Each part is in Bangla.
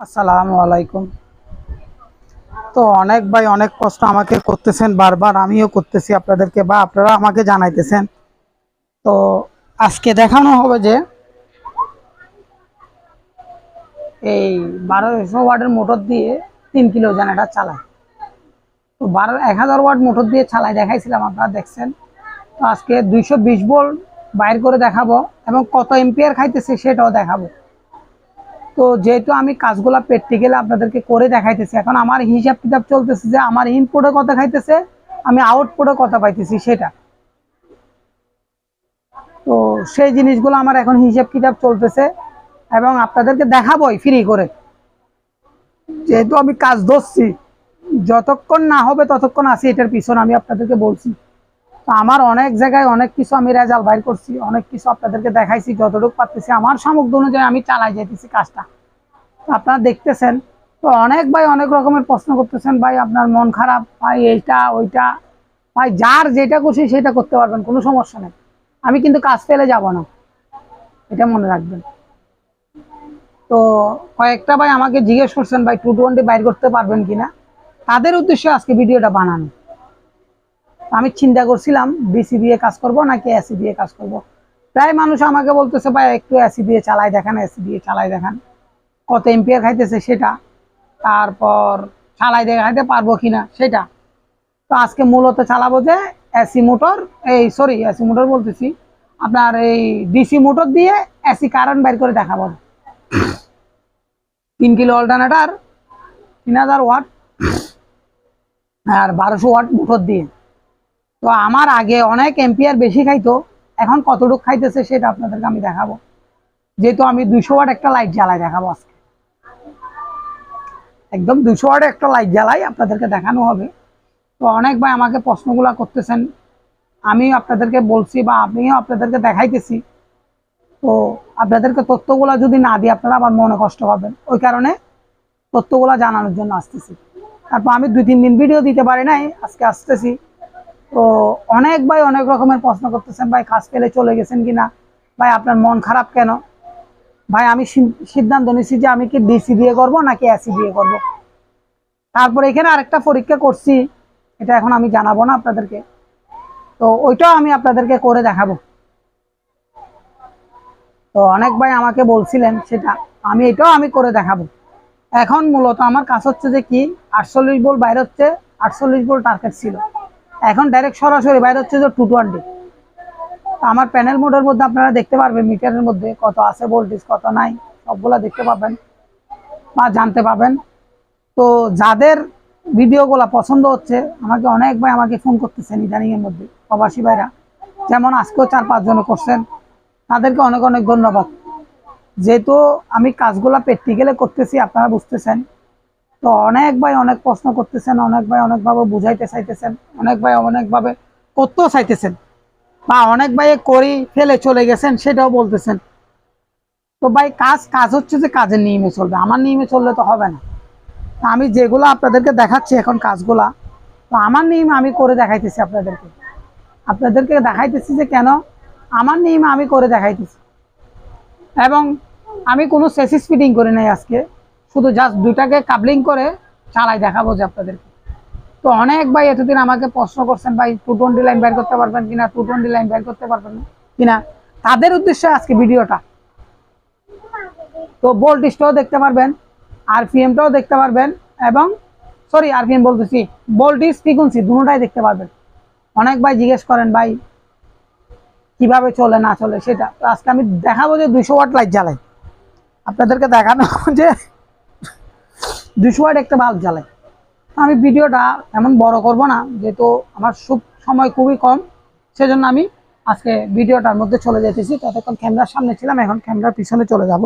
আসসালামু আলাইকুম। তো অনেক ভাই অনেক কষ্ট আমাকে করতেছেন বারবার, আমিও করতেছি আপনাদেরকে বা আপনারা আমাকে জানাইতেছেন। তো আজকে দেখানো হবে যে এই বারো বারোশো ওয়াটের মোটর দিয়ে তিন কিলো জেনারেটার চালায়। তো বারো এক হাজার ওয়াট মোটর দিয়ে চালাই দেখাইছিলাম, আপনারা দেখছেন। তো আজকে দুইশো বিশ ভোল্ট বাইর করে দেখাবো এবং কত এম্পিয়ার খাইতেছে সেটাও দেখাবো। তো যেহেতু আমি কাজগুলা প্র্যাকটিক্যালি আপনাদেরকে করে দেখাইতেছি, এখন আমার হিসাব কিতাব চলতেছে যে আমার ইনপুটে কত খাইতেছে, আমি আউটপুটে কত পাইতেছি সেটা। তো সেই জিনিসগুলো আমার এখন হিসাব কিতাব চলতেছে এবং আপনাদেরকে দেখাবোই ফ্রি করে। যেহেতু আমি কাজ ধরছি, যতক্ষণ না হবে ততক্ষণ আসি এটার পিছনে আমি আপনাদেরকে বলছি। তো আমার অনেক জায়গায় অনেক কিছু আমি রেজাল্ট বাইর করছি, অনেক কিছু আপনাদেরকে দেখাইছি, যতটুকু পারতেছি, আমার সামগ্রী অনুযায়ী আমি চালাই যাইতেছি কাজটা। আপনারা দেখতেছেন। তো অনেক ভাই অনেক রকমের প্রশ্ন করতেছেন, ভাই, আপনার মন খারাপ? ভাই, এইটা, ওইটা? ভাই, যার যেটা খুশি সেটা করতে পারবেন, কোনো সমস্যা নেই। আমি কিন্তু কাজ পেলে যাব না। এটা মনে রাখবেন। তো কয়েকটা ভাই আমাকে জিজ্ঞেস করছেন, ভাই, টু টোয়েন্টি বাইর করতে পারবেন কিনা তাদের উদ্দেশ্যে আজকে ভিডিওটা বানানো। আমি চিন্তা করছিলাম ডিসি দিয়ে কাজ করব নাকি এসি দিয়ে কাজ করব। প্রায় মানুষ আমাকে বলতেছে, ভাই, একটু এসি দিয়ে চালাই দেখান এসি দিয়ে চালাই দেখান। কত এম্পিয়ার খাইতেছে সেটা। তারপর চালাই খাইতে পারব কিনা সেটা। তো আজকে মূলত চালাবো যে এসি মোটর, এই সরি, এসি মোটর বলতেছি। আপনার এই ডিসি মোটর দিয়ে এসি কারেন্ট বের করে দেখাবো। তিন কিলো অল্টারনেটার, তিন হাজার ওয়াট আর বারোশো ওয়াট মোটর দিয়ে। তো আমার আগে অনেক এম্পিয়ার বেশি খাইতো, এখন কতটুকু খাইতেছে সেটা আপনাদেরকে আমি দেখাবো। যেহেতু আমি দুশো ওয়াট একটা লাইট জ্বালাই দেখাবো আজকে। একদম দুশো ওয়াট একটা লাইট জ্বালাই, আপনাদেরকে দেখানো হবে। তো অনেক ভাই আমাকে প্রশ্নগুলো করতেছেন। আমি আপনাদেরকে বলছি বা আমিও আপনাদেরকে দেখাইতেছি। তো আপনাদেরকে তথ্যগুলো যদি না দিই, আপনারা আবার মনে কষ্ট পাবেন। ওই কারণে তথ্যগুলো জানানোর জন্য আসতেছি। তারপর আমি দুই, তিন দিন ভিডিও দিতে পারি নাই, আজকে আসতেছি। তো অনেক ভাই অনেক রকমের প্রশ্ন করতেছেন, ভাই কাজ পেলে চলে গেছেন কিনা? ভাই, আপনার মন খারাপ কেন? ভাই, আমি সিদ্ধান্ত নিয়েছি যে আমি কি ডিসি দিয়ে করব নাকি এসি দিয়ে করব? তারপর এখানে আরেকটা পরীক্ষা করছি। এটা এখন আমি জানাব না আপনাদেরকে। তো ওইটাও আমি আপনাদেরকে করে দেখাবো। তো অনেক ভাই আমাকে বলছিলেন সেটা। আমি এটাও আমি করে দেখাবো। এখন মূলত আমার কাজ হচ্ছে যে কি, আটচল্লিশ বোল্ট বাইরে হচ্ছে, আটচল্লিশ বোল্ট টার্গেট ছিল। এখন ডাইরেক্ট সরাসরি বাইরে হচ্ছে যে টু টোয়েন্টি আমার প্যানেল মোডের মধ্যে আপনারা দেখতে পারবেন মিটারের মধ্যে কত আছে ভোল্টেজ কত নাই, সবগুলা দেখতে পাবেন বা জানতে পাবেন। তো যাদের ভিডিওগুলা পছন্দ হচ্ছে, আমাকে অনেক ভাই আমাকে ফোন করতেছেন ইদানিং এর মধ্যে, প্রবাসী ভাইরা। যেমন আজকেও চার পাঁচজনে করছেন। তাদেরকে অনেক অনেক ধন্যবাদ। যেহেতু আমি কাজগুলা প্র্যাকটিক্যালে করতেছি, আপনারা বুঝতেছেন। তো অনেক ভাই অনেক প্রশ্ন করতেছেন, অনেক ভাই অনেকভাবে বুঝাইতে চাইতেছেন, অনেক ভাই অনেকভাবে করতেও চাইতেছেন। বা অনেক ভাই করি ফেলে চলে গেছেন, সেটাও বলতেছেন। তো ভাই কাজ কাজ হচ্ছে যে কাজের নিয়মে চলবে। আমার নিয়মে চললে তো হবে না। আমি যেগুলো আপনাদেরকে দেখাচ্ছি এখন কাজগুলা, তো আমার নিয়ম আমি করে দেখাইতেছি আপনাদেরকে। আপনাদেরকে দেখাইতেছি যে কেন? আমার নিয়ম আমি করে দেখাইতেছি। এবং আমি কোনো সেসিস ফিটিং করি নাই আজকে। শুধু জাস্ট দুটাকে কাবলিং করে চালাই দেখাবো যে আপনাদেরকে। তো অনেক ভাই এতদিন আমাকে প্রশ্ন করছেন, ভাই টু টোয়েন্টি লাইন বের করতে পারবেন কিনা? টু টোয়েন্টি লাইন বের করতে পারবেন কিনা? তাদের উদ্দেশ্যে আজকে ভিডিওটা। তো বোল্টিসটাও দেখতে পারবেন। আরপিএমটাও দেখতে পারবেন এবং সরি আরপিএম বলতেছি বোল্টিস ফ্রিকুয়েন্সি দুটোটাই দেখতে পারবেন। অনেক ভাই জিজ্ঞেস করেন, ভাই, কীভাবে চলে, না চলে? সেটা আজকে আমি দেখাবো যে দুশো ওয়াট লাইট জ্বালাই আপনাদেরকে দেখানো যে দুশো ওয়াট একটা বাল্ব জ্বালাই আমি ভিডিওটা এমন বড় করব না, যেহেতু আমার সুখ সময় খুবই কম, সেজন্য আমি আজকে ভিডিওটার মধ্যে চলে যেতেছি। ততক্ষণ ক্যামেরার সামনে ছিলাম, এখন ক্যামেরার পিছনে চলে যাব।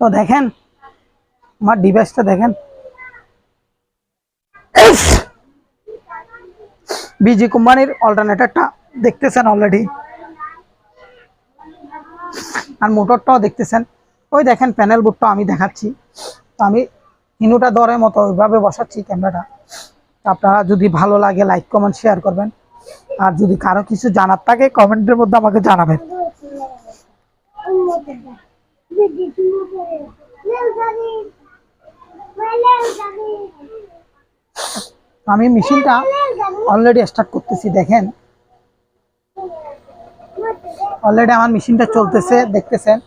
তো দেখেন, আমার ডিভাইসটা দেখেন। বিজি কোম্পানির অল্টারনেটরটা দেখতেছেন অলরেডি আর মোটরটাও দেখতেছেন। ওই দেখেন প্যানেল বোর্ডটা আমি দেখাচ্ছি। তো আমি ইনুটা দরের মতো ওইভাবে বসাচ্ছি ক্যামেরাটা। আপনারা যদি ভালো লাগে লাইক কমেন্ট শেয়ার করবেন। আর যদি কারও কিছু জানার থাকে কমেন্টের মধ্যে আমাকে জানাবেন। আমি মেশিনটা অলরেডি স্টার্ট করতেছি দেখেন। অলরেডি আমার মেশিনটা চলতেছে দেখতেছেন।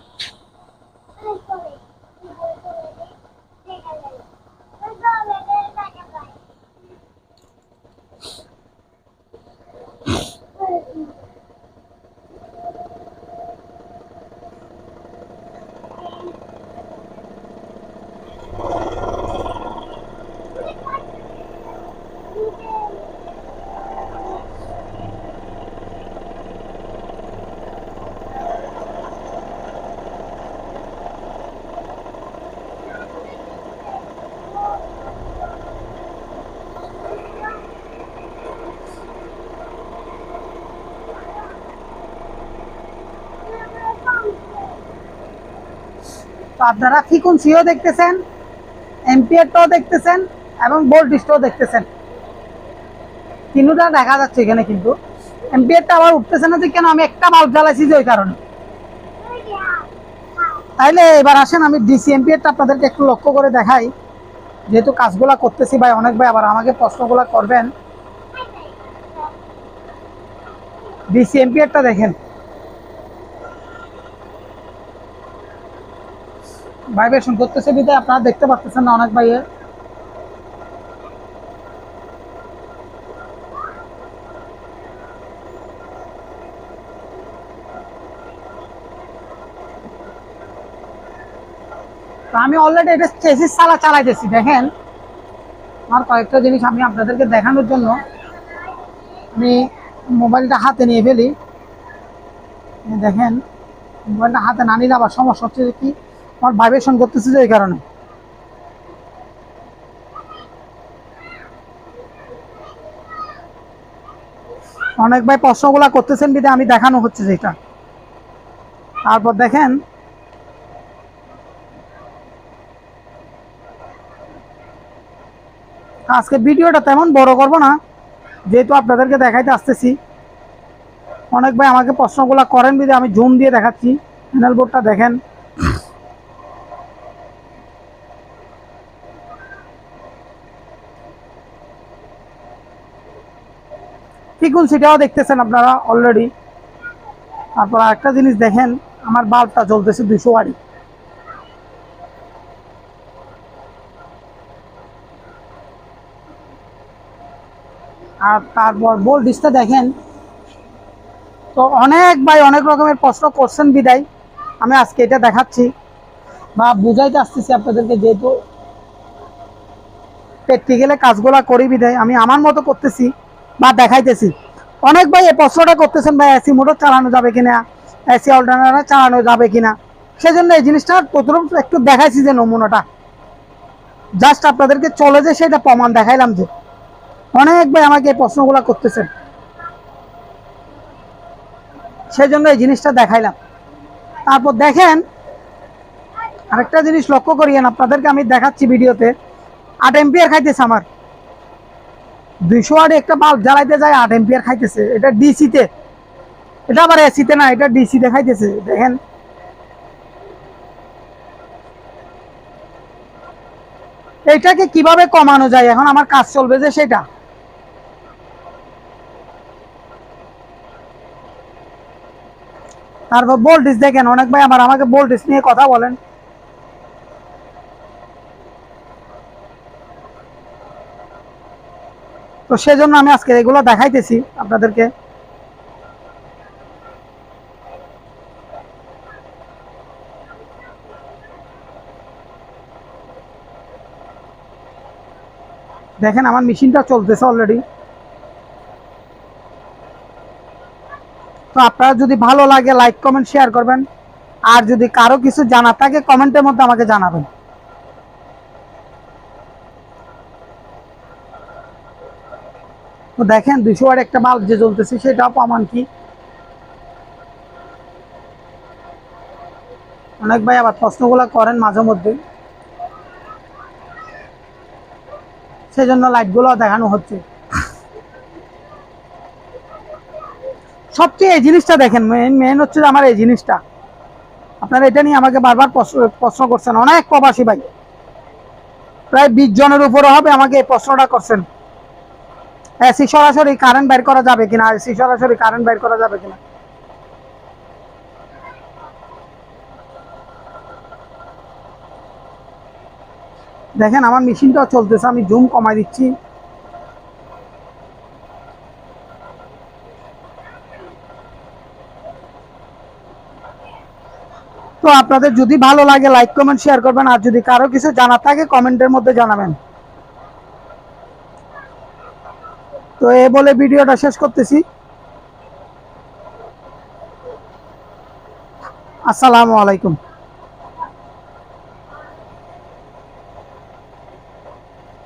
আপনারা ফ্রিকোয়েন্সিও দেখতেছেন এমপিআরটাও দেখতেছেন, এবং ভোল্টেজটাও দেখতেছেন। তিনটা দেখা যাচ্ছে এখানে কিন্তু। এমপিআরটা আবার উঠতেছে না যে কেন আমি একটা বাল্ব জ্বালাইছি যে ওই কারণে। তাইলে এবার আসেন, আমি ডিসি এমপিআরটা আপনাদেরকে একটু লক্ষ্য করে দেখাই। যেহেতু কাজগুলা করতেছি ভাই, অনেক ভাই, আবার আমাকে প্রশ্নগুলা করবেন। ডিসি এমপিআরটা দেখেন। ভাইব্রেশন করতেছে বিধায় আপনারা দেখতে পাচ্ছেন না অনেক ভাইয়ে। আমি অলরেডি এটা চেসিস চালা চালাইতেছি, দেখেন। আমার কয়েকটা জিনিস আমি আপনাদেরকে দেখানোর জন্য। আমি মোবাইলটা হাতে নিয়ে ফেলি। দেখেন, মোবাইলটা হাতে না নিলে আবার সমস্যা হচ্ছে কি? আমার ভাইব্রেশন করতেছে যে এই কারণে। অনেক ভাই প্রশ্নগুলা করতেছেন বিধে আমি দেখানো হচ্ছে যেটা। তারপর দেখেন, আজকে ভিডিওটা তেমন বড় করব না, যেহেতু আপনাদেরকে দেখাইতে আসতেছি। অনেক ভাই আমাকে প্রশ্নগুলো করেন বিধে আমি জুম দিয়ে দেখাচ্ছি। প্যানেল বোর্ডটা দেখেন। ফ্রিকুয়েন্সিটাও দেখতেছেন আপনারা অলরেডি তারপর একটা জিনিস দেখেন, আমার বাল্বটা জ্বলতেছে দুশো ওয়ারি আর তারপর বোল্ডিসটা দেখেন, তো অনেক ভাই অনেক রকমের প্রশ্ন করছেন বিদায়। আমি আজকে এটা দেখাচ্ছি বা বুঝাইতে আসতেছি আপনাদেরকে যেহেতু প্র্যাকটিক্যালে কাজগুলা করি বিদায়। আমি আমার মতো করতেছি। বা দেখাইতেছি। অনেক ভাই এই প্রশ্নটা করতেছেন, ভাই, এসি মোটর চালানো যাবে কিনা? এসি অল্টারনেটার চালানো যাবে কিনা? সেজন্য এই জিনিসটা প্রথম একটু দেখাইছি যে নমুনাটা। জাস্ট আপনাদেরকে চলে যে সেটা প্রমাণ দেখাইলাম যে। অনেক ভাই আমাকে এই প্রশ্নগুলো করতেছেন। সেই জন্য এই জিনিসটা দেখাইলাম। তারপর দেখেন, আরেকটা জিনিস লক্ষ্য করিয়েন, আপনাদেরকে আমি দেখাচ্ছি ভিডিওতে। আট এম্পিয়ার খাইতেছে আমার। দুইশো ওয়াট একটা বাল্ব জ্বালাইতে যায়, আট এম্পিয়ার খাইতেছে। এটা ডিসিতে এটা আবার এসিতে না, এটা ডিসিতে খাইতেছে, দেখেন। এইটাকে কীভাবে কমানো যায়? এখন আমার কাজ চলবে যে সেটা। তারপর ভোল্টেজ দেখেন, অনেক ভাই আমার আমাকে ভোল্টেজ নিয়ে কথা বলেন। তো সেজন্য আমি আজকে এগুলো দেখাইতেছি আপনাদেরকে। দেখেন আমার মেশিনটা চলতেছে অলরেডি তো আপনারা যদি ভালো লাগে লাইক কমেন্ট শেয়ার করবেন। আর যদি কারও কিছু জানা থাকে কমেন্টের মধ্যে আমাকে জানাবেন। দেখেন দুশো ওয়াট একটা বাল্ব যে জ্বলতেছে সেটাও প্রমাণ কি? অনেক ভাই আবার প্রশ্নগুলো করেন মাঝে মধ্যে। সেজন্য লাইটগুলো দেখানো হচ্ছে। সবচেয়ে এই জিনিসটা দেখেন মেন হচ্ছে আমার এই জিনিসটা। আপনারা এটা নিয়ে আমাকে বারবার প্রশ্ন করছেন। অনেক প্রবাসী ভাই। প্রায় বিশ জনের উপরে হবে আমাকে এই প্রশ্নটা করছেন। এসি সরাসরি কারেন্ট বের করা যাবে কিনা? এসি সরাসরি কারেন্ট বের করা যাবে কিনা? দেখেন, আমার মেশিনটাও চলতেছে, আমি জুম কমাই দিচ্ছি। তো আপনাদের যদি ভালো লাগে লাইক কমেন্ট শেয়ার করবেন। আর যদি কারও কিছু জানার থাকে কমেন্টের মধ্যে জানাবেন। তো এ বলে ভিডিওটা শেষ করতেছি। আসসালামু আলাইকুম।